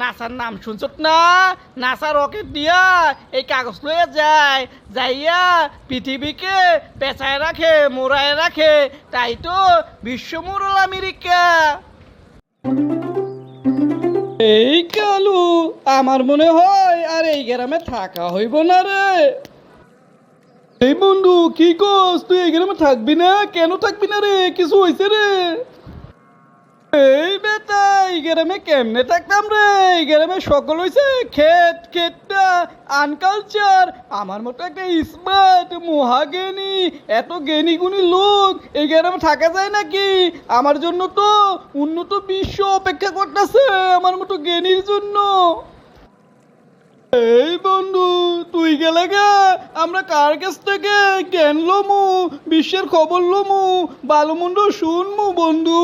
নাসার নাম শুনছত না? নাসা রকেট দিয়া এই কাগজ লয়ে যায়, যাইয়া পৃথিবীকে পেঁচায় রাখে, মোড়ায় রাখে। তাই তো বিশ্বমুরল আমেরিকা। এই কালু, আমার মনে হয় আর এই গ্রামে থাকা হইব না রে। এই বন্ধু, কি কস? তুই এই গ্রামে থাকবি না? কেন থাকবি না রে? কিছু হয়েছে রে? গ্রামে কেমনে থাকতাম রে? এই গ্রামে সকল হয়েছে ক্ষেত, ক্ষেতটা, আনকালচার। আমার মতো একটা স্মার্ট মহাজ্ঞানী, এত জ্ঞানী গুণী লোক এই গ্রামে থাকা যায় নাকি? আমার জন্য তো উন্নত বিশ্ব অপেক্ষা করতেছে আমার মতো জ্ঞানীর জন্য। এই বন্ধু, তুই গেলে গে, আমরা কার কাছ থেকে জ্ঞান লমু, বিশ্বের খবর লমু ভালো মন্দ শুনমু বন্ধু।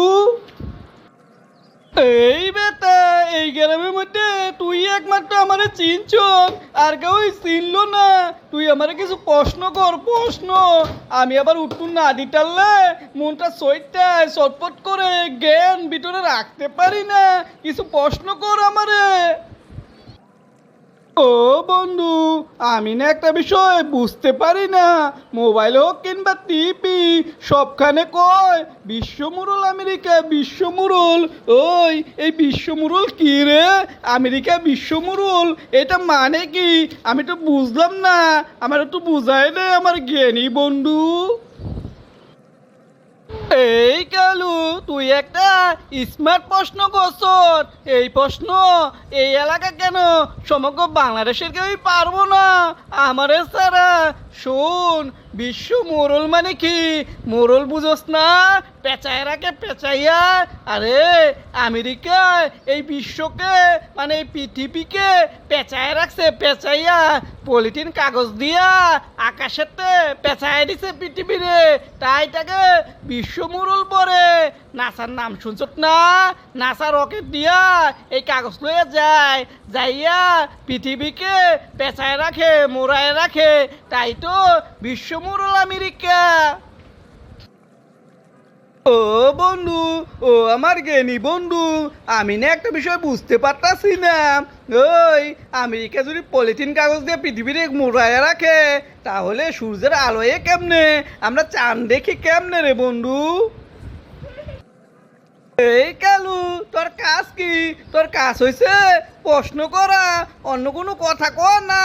এই বেটা, এই গ্রামের মধ্যে তুই একমাত্র আমারে চিনছ আর কেউ চিনল না। তুই আমারে কিছু প্রশ্ন কর, প্রশ্ন। আমি আবার উত্তর না দিতে মনটা সইটায় চটপট করে জ্ঞান ভিতরে রাখতে পারি না। কিছু প্রশ্ন কর আমারে। ও বন্ধু, আমি না একটা বিষয় বুঝতে পারি না। মোবাইল হোক কিংবা টিভি, সবখানে কয়, বিশ্বমুরল আমেরিকা, বিশ্বমুরল। ওই, এই বিশ্বমুরল কি রে? আমেরিকা বিশ্বমুরল, এটা মানে কি? আমি তো বুঝলাম না, আমার একটু বুঝাই দে আমার জ্ঞানী বন্ধু। এই কালু তুই একটা স্মার্ট প্রশ্ন করছ। এই প্রশ্ন এই এলাকা কেন? সমগ্র বাংলাদেশের কেউই পারব না। আমারে সারা শোন বিশ্ব মোরল মানে কি? মোরল বুঝোস না? পেঁচায় রাখে পেঁচাইয়া, আরে, আমেরিকায় এই বিশ্বকে মানে এই পৃথিবীকে পেঁচায় রাখছে, পেঁচাইয়া পলিথিন কাগজ দিয়া আকাশেতে পেঁচায় দিছে পৃথিবীরে। তাই তাকে বিশ্ব মোরল পরে নাসার নাম শুনছত না? নাসা রকেট দিয়া এই কাগজ লয়ে যায়, যাইয়া পৃথিবীকে পেঁচায় রাখে, মোড়ায় রাখে। তাই তো বিশ্বমুরল আমেরিকা। ও বন্ধু, ও আমার জ্ঞানী বন্ধু, আমি না একটা বিষয় বুঝতে পারতাছি না। ওই, আমেরিকা যদি পলিথিন কাগজ দিয়ে পৃথিবীর মোড়ায় রাখে, তাহলে সূর্যের আলোয় কেমনে? আমরা চাঁদ দেখি কেমনে রে বন্ধু? এই কালু, তোর কাজ কি? তোর কাজ হয়েছে প্রশ্ন করা, অন্য কোনো কথা কর না।